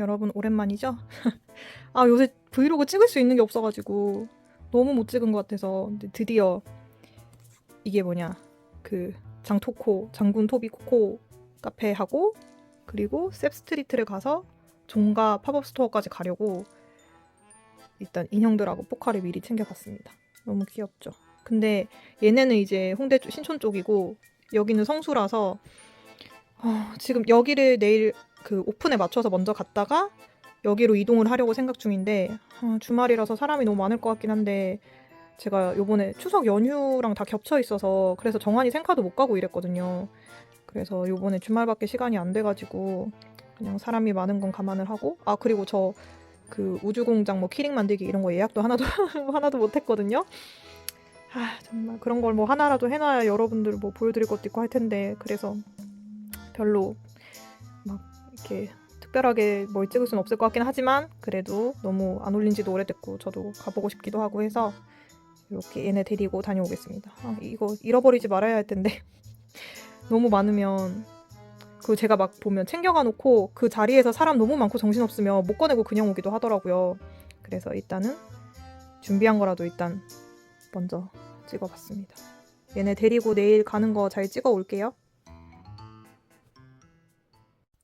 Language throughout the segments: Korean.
여러분 오랜만이죠? 아 요새 브이로그 찍을 수 있는 게 없어가지고 너무 못 찍은 것 같아서 드디어 이게 뭐냐 그 장토코 장군 토비 코코 카페 하고 그리고 셉스트리트를 가서 종가 팝업 스토어까지 가려고 일단 인형들하고 포카를 미리 챙겨봤습니다. 너무 귀엽죠. 근데 얘네는 이제 홍대 쪽- 신촌 쪽이고 여기는 성수라서 어, 지금 여기를 내일 그 오픈에 맞춰서 먼저 갔다가 여기로 이동을 하려고 생각 중인데 아, 주말이라서 사람이 너무 많을 것 같긴 한데 제가 요번에 추석 연휴랑 다 겹쳐 있어서 그래서 정한이 생카도 못 가고 이랬거든요. 그래서 요번에 주말밖에 시간이 안 돼가지고 그냥 사람이 많은 건 감안을 하고 아 그리고 저 그 우주공장 뭐 키링 만들기 이런 거 예약도 하나도 하나도 못 했거든요. 아 정말 그런 걸 뭐 하나라도 해놔야 여러분들 뭐 보여드릴 것도 있고 할 텐데 그래서 별로 막 이렇게 특별하게 뭘 찍을 수는 없을 것 같긴 하지만 그래도 너무 안 올린 지도 오래됐고 저도 가보고 싶기도 하고 해서 이렇게 얘네 데리고 다녀오겠습니다. 아, 이거 잃어버리지 말아야 할 텐데 너무 많으면 그 제가 막 보면 챙겨가 놓고 그 자리에서 사람 너무 많고 정신 없으면 못 꺼내고 그냥 오기도 하더라고요. 그래서 일단은 준비한 거라도 일단 먼저 찍어봤습니다. 얘네 데리고 내일 가는 거 잘 찍어 올게요.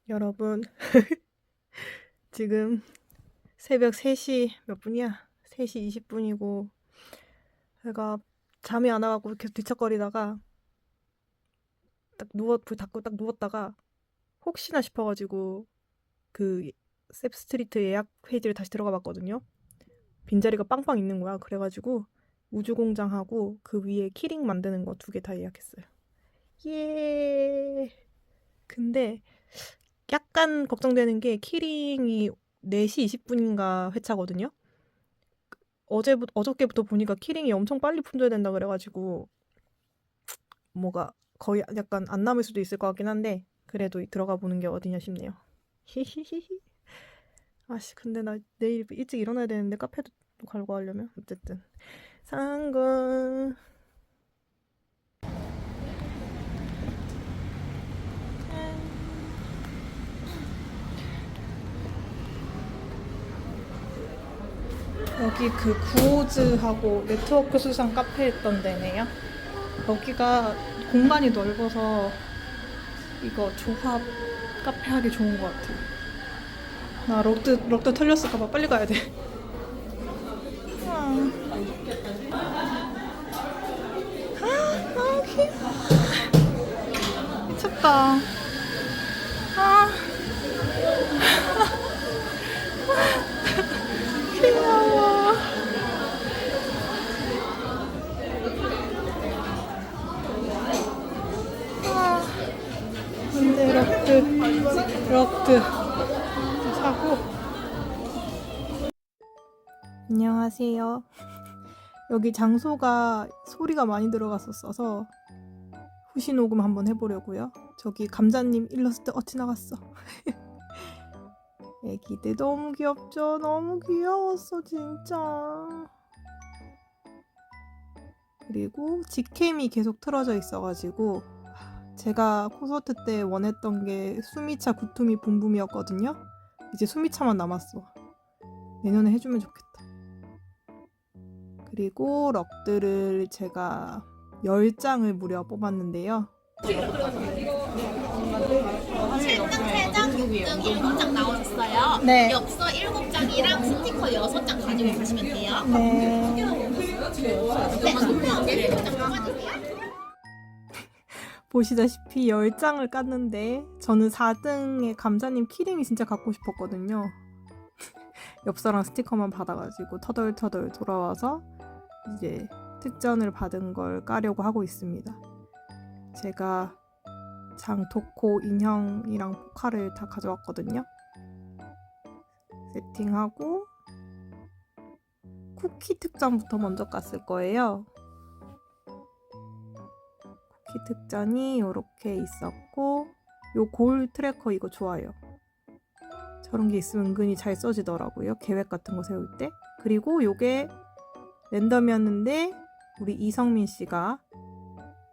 여러분 지금 새벽 3시 몇 분이야? 3시 20분이고 제가 잠이 안 와가고 계속 뒤척거리다가 딱 누워 불 닫고 딱 누웠다가 혹시나 싶어가지고 그 셉스트리트 예약 페이지를 다시 들어가 봤거든요. 빈자리가 빵빵 있는 거야. 그래가지고 우주공장하고 그 위에 키링 만드는 거 두 개 다 예약했어요. 예. 근데 약간 걱정되는 게 키링이 4시 20분인가 회차거든요. 어제부터 어저께부터 보니까 키링이 엄청 빨리 품줘야 된다 그래가지고 뭐가 거의 약간 안 남을 수도 있을 것 같긴 한데 그래도 들어가 보는 게 어디냐 싶네요. 히히히히. 아씨 근데 나 내일 일찍 일어나야 되는데 카페도 또 갈고 하려면 어쨌든 상군 여기 그 구호즈하고 네트워크 수상 카페 있던 데네요. 여기가 공간이 넓어서 이거 조합 카페 하기 좋은 것 같아요. 나 럭드 럭드 털렸을까봐 빨리 가야 돼. 아, 아. 미쳤다. 아. 안녕하세요. 여기 장소가 소리가 많이 들어갔었어서 후시 녹음 한번 해보려고요. 저기 감자님 일러스트 어찌 나갔어? 애기들 너무 귀엽죠? 너무 귀여웠어 진짜. 그리고 직캠이 계속 틀어져 있어가지고 제가 콘서트 때 원했던 게 수미차 구투미 붐붐이었거든요. 이제 수미차만 남았어. 내년에 해주면 좋겠다. 그리고 럭들을 제가 10장을 무려 뽑았는데요. 3장, 6등, 7장 나오셨어요. 네. 엽서 7장이랑 스티커 6장 가지고 가시면 돼요. 네. 네, 소표하고 7장 뽑아주세요. 보시다시피 10장을 깠는데 저는 4등의 감자님 키링이 진짜 갖고 싶었거든요. 엽서랑 스티커만 받아가지고 터덜터덜 돌아와서 이제 특전을 받은 걸 까려고 하고 있습니다. 제가 장토코 인형이랑 포카를 다 가져왔거든요. 세팅하고 쿠키 특전부터 먼저 깠을 거예요. 쿠키 특전이 이렇게 있었고 요 골 트래커 이거 좋아요. 저런 게 있으면 은근히 잘 써지더라고요. 계획 같은 거 세울 때. 그리고 요게 랜덤이었는데 우리 이성민 씨가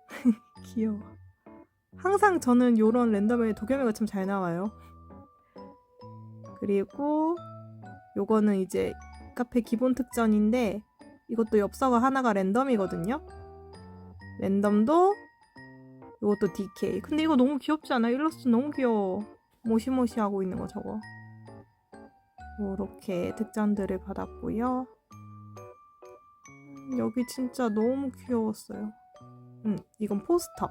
귀여워. 항상 저는 요런 랜덤에 도겸이가 참 잘 나와요. 그리고 요거는 이제 카페 기본 특전인데 이것도 엽서가 하나가 랜덤이거든요. 랜덤도 이것도 DK. 근데 이거 너무 귀엽지 않아? 일러스트 너무 귀여워. 모시모시하고 있는 거 저거. 이렇게 특전들을 받았고요. 음, 여기 진짜 너무 귀여웠어요. 음, 이건 포스터.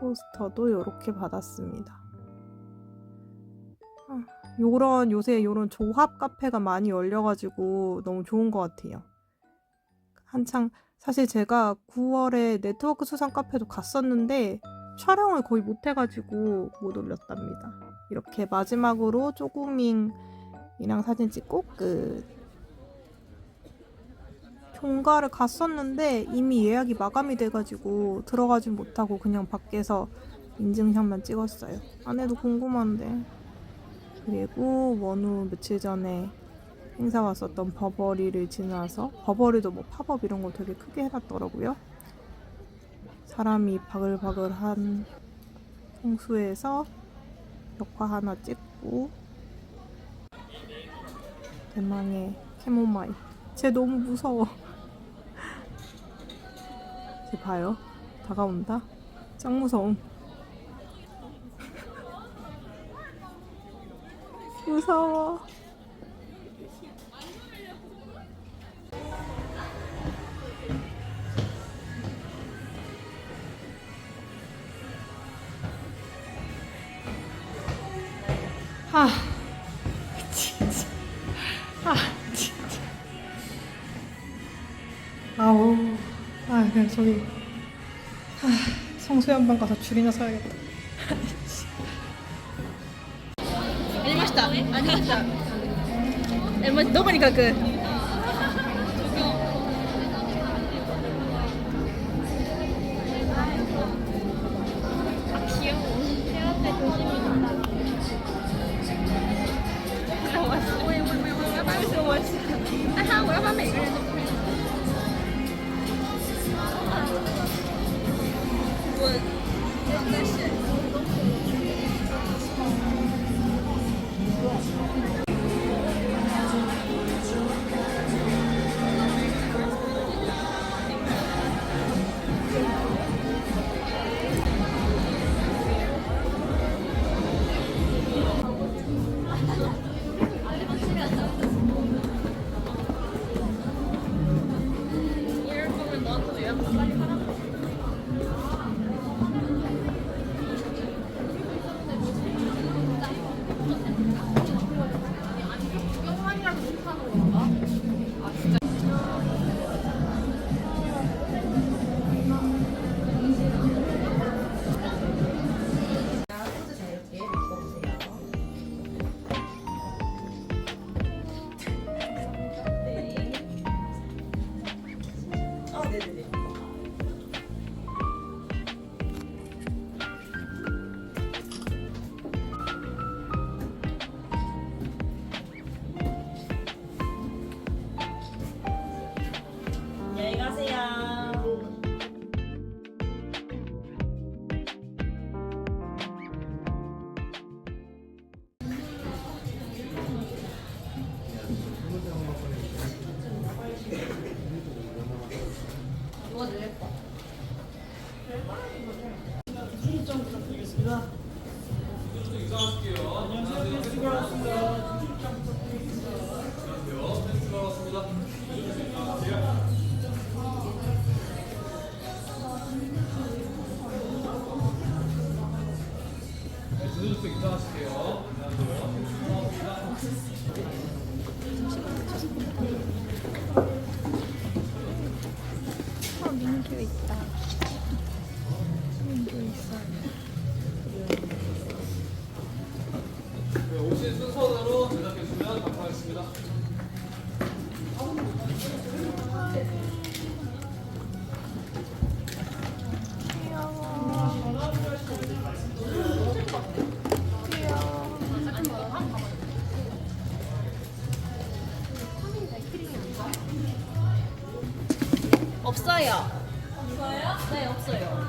포스터도 이렇게 받았습니다. 아, 요런 요새 요런 조합 카페가 많이 열려가지고 너무 좋은 것 같아요. 한창 사실 제가 9월에 네트워크 수상 카페도 갔었는데 촬영을 거의 못 해가지고 못 올렸답니다. 이렇게 마지막으로 쪼구밍이랑 사진 찍고 끝. 종가를 갔었는데 이미 예약이 마감이 돼가지고 들어가진 못하고 그냥 밖에서 인증샷만 찍었어요. 안에도 궁금한데. 그리고 원우 며칠 전에 행사 왔었던 버버리를 지나서 버버리도 뭐 팝업 이런 거 되게 크게 해놨더라고요. 사람이 바글바글한 홍수에서 벽화 하나 찍고 대망의 캐모마일. 쟤 너무 무서워. 쟤 봐요. 다가온다. 짱 무서움. 무서워. 저기. 아, 성수연방 가서 줄이나 서야겠다. ありました。ありました。え、ま、どこに書く。 없어요. 없어요? 네, 없어요.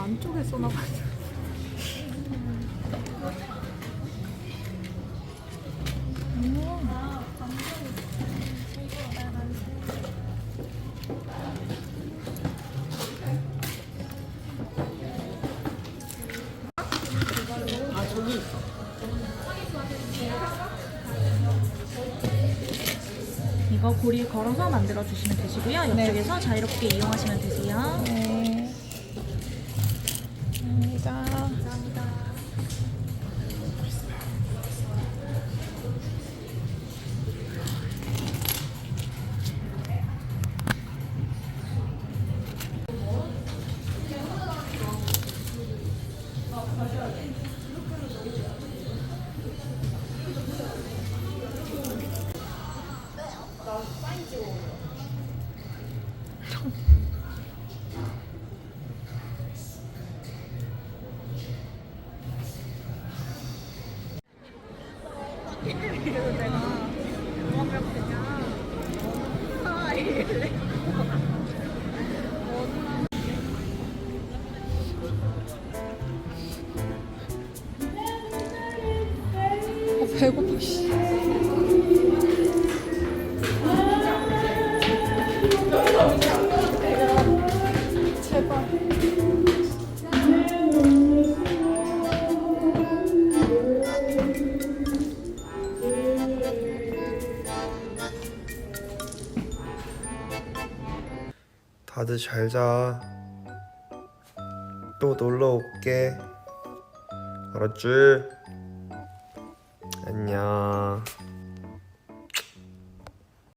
안쪽에 써놔봐. 이거 고리 걸어서 만들어 주시면 되시고요. 옆쪽에서 자유롭게 이용하시면 되세요. 네. 다들 잘 자. 또 놀러 올게. 알았지?